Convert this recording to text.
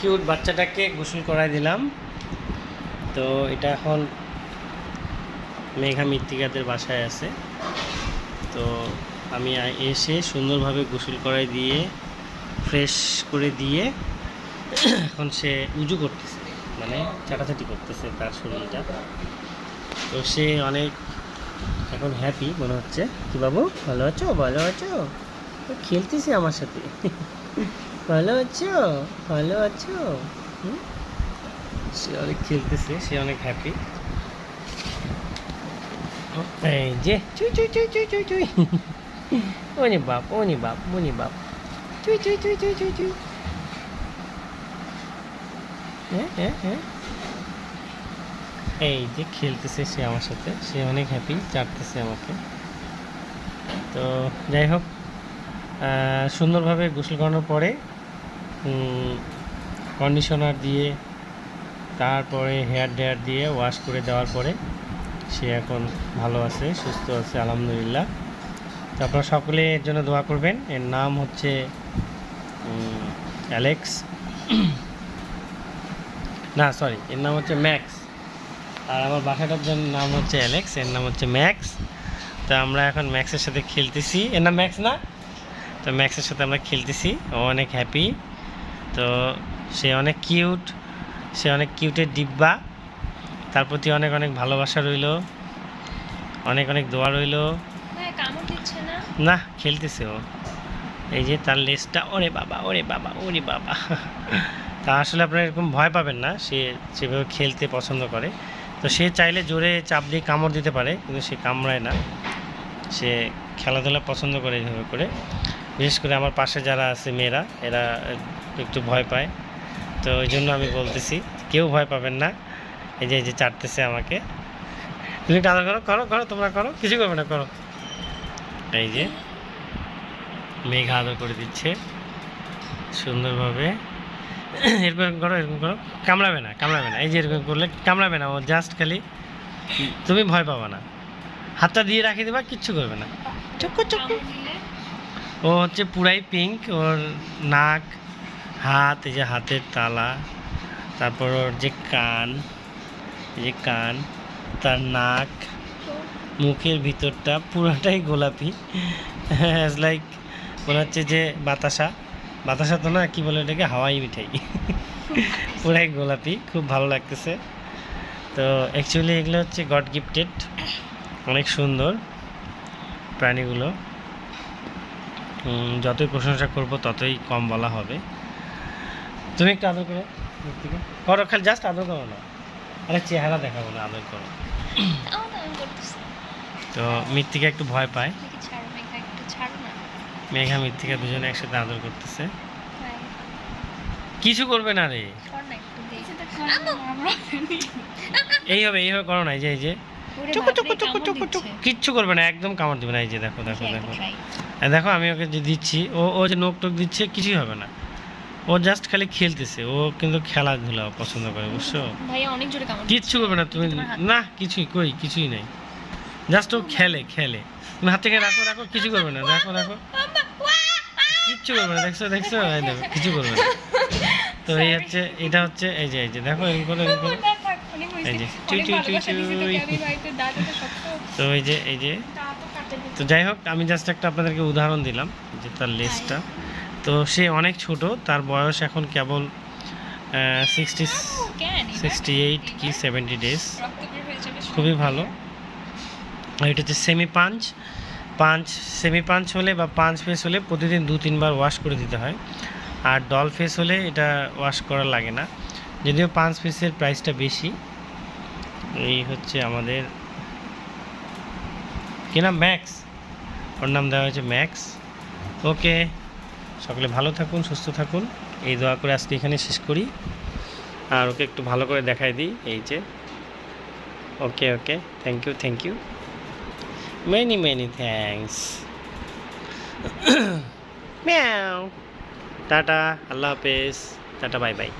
Cute বাচ্চাটাকে গোসল করাই দিলাম। তো এটা এখন মেঘা মৃত্তিকাদের বাসায় আছে। তো আমি এসে সুন্দরভাবে গোসল করাই দিয়ে ফ্রেশ করে দিয়ে এখন সে উজু করতেছে মানে চাটাচাটি করতেছে তার শরীরটা। তো সে অনেক এখন হ্যাপি মনে হচ্ছে। কি বাবু, ভালো আছো? ভালো আছো? খেলতেছে আমার সাথে। ভালো আছো? ভালো আছো? সে অনেক খেলতেছে, সে অনেক হ্যাপি এই যে, চুই চুই চুই চুই চুই চুই। ওনি বাপ ওনি বাপ ওনি বাপ। চুই চুই চুই চুই চুই চুই। হ্যাঁ হ্যাঁ হ্যাঁ। এই যে খেলতেছে সে আমার সাথে, সে অনেক হ্যাপি চাটতেছে আমাকে। তো যাই হোক। সুন্দরভাবে গোসল করানোর পরে কন্ডিশনার দিয়ে, তারপরে হেয়ার ডেয়ার দিয়ে ওয়াশ করে দেওয়ার পরে সে এখন ভালো আছে, সুস্থ আছে, আলহামদুলিল্লাহ। তো আপনারা সকলে এর জন্য দোয়া করবেন। এর নাম হচ্ছে অ্যালেক্স না সরি এর নাম হচ্ছে ম্যাক্স আর আমার বাসাটার জন্য নাম হচ্ছে অ্যালেক্স এর নাম হচ্ছে ম্যাক্স তো আমরা এখন ম্যাক্সের সাথে খেলতেছি। এর নাম ম্যাক্স না? তো ম্যাক্সের সাথে আমরা খেলতেছি ও অনেক হ্যাপি তো সে অনেক কিউট সে অনেক কিউটের ডিব্বা। তার প্রতি অনেক অনেক ভালোবাসা রইল অনেক অনেক দোয়া রইল। হ্যাঁ না? খেলতেছে ও। এই যে তার লেজটা ওরে বাবা ওরে বাবা ওরে বাবা। তা আসলে আপনারা এরকম ভয় পাবেন না সে সেভাবে খেলতে পছন্দ করে। তো সে চাইলে জোরে চাপ দিয়ে কামড় দিতে পারে কিন্তু সে কামড়ায় না। সে খেলাধুলা পছন্দ করে এইভাবে করে। বিশেষ করে আমার পাশে যারা আছে মেয়েরা, এরা একটু ভয় পায়। তো ওই জন্য আমি বলতেছি, কেউ ভয় পাবেন না। এই যে এই যে চাটতেছে আমাকে। তুমি আদর করো করো করো, তোমরা করো, কিছু করবে না, করো। এই যে, মেঘ আদর করে দিচ্ছে সুন্দরভাবে। এরকম করো এরকম করো। কামড়াবে না কামড়াবে না। এই যে, এরকম করলে কামড়াবে না, ও জাস্ট খালি তুমি ভয় পাবা না। হাতটা দিয়ে রাখি দেবা, কিচ্ছু করবে না। চুক্কু চুক্কু কামড় দিলে ও হচ্ছে পুরাই পিঙ্ক ওর নাক, হাত, এই যে হাতের তালা, তারপর ওর যে কান, এই যে কান, তার নাক, মুখের ভিতরটা পুরোটাই গোলাপি। অ্যাজ লাইক মনে হচ্ছে যে বাতাসা। বাতাসা তো না, কি বলে ওটাকে? হাওয়াই মিঠাই। পুরাই গোলাপি, খুব ভালো লাগতেছে। তো অ্যাকচুয়ালি এগুলো হচ্ছে গড গিফটেড অনেক সুন্দর প্রাণীগুলো। যতই প্রশংসা করব ততই কম বলা হবে। তুমি একটু আদর করো করো খালি জাস্ট আদর করো না। আরে চেহারা দেখাবো না আদর করো। তো মৃত্তিকা একটু ভয় পায়। মেঘা মৃত্তিকা দুজনে একসাথে আদর করতেছে। কিছু করবে না রে। কর না একটু দেখি এই হবে এই হবে করো না এই যে এই যে। চুকু চুকু চুকু চুকু চুকু কিচ্ছু করবে না একদম কামড় দিবে না এই যে দেখো দেখো দেখো। দেখো আমি ওকে যে দিচ্ছি ও ও যে নোক টোক দিচ্ছে কিছুই হবে না। ও জাস্ট খালি খেলতেছে ও কিন্তু খেলাধুলা পছন্দ করে বুঝছ? কিচ্ছু করবে না তুমি না কিছুই কই কিছুই নেই। জাস্ট ও খেলে খেলে। তুমি হাত থেকে রাখো রাখো কিছু করবে না রাখো রাখো। কিচ্ছু করবে না দেখছ দেখছ? এই দেখো কিছু করবে না। তো এই হচ্ছে এটা হচ্ছে এই যে এই যে দেখো এরকম করে এরকম করে। এই যে চুই চুই চুই চুই। তো এই যে এই যে। তো যাই হোক আমি জাস্ট একটা আপনাদেরকে উদাহরণ দিলাম যে তার লেজটা তো সে অনেক ছোট তার বয়স এখন কেবল সিক্সটি সিক্সটি এইট কি সেভেন্টি ডেজ খুবই ভালো। এটা হচ্ছে semi punch punch semi punch হলে বা পাঞ্চ ফেস হলে প্রতিদিন দু তিনবার ওয়াশ করে দিতে হয়। আর ডল ফেস হলে এটা ওয়াশ করা লাগে না। যদিও পাঁচ ফেসের প্রাইসটা বেশি এই হচ্ছে আমাদের কি নাম? ম্যাক্স। ওর নাম দেওয়া হয়েছে ম্যাক্স। ওকে। সকলে ভালো থাকুন, সুস্থ থাকুন। এই দোয়া করে আজকে এখানে শেষ করি। আর ওকে একটু ভালো করে দেখাই দিই, এই যে। Okay okay. Thank you thank you many many thanks meow tata আল্লাহ হাফেজ। Tata bye bye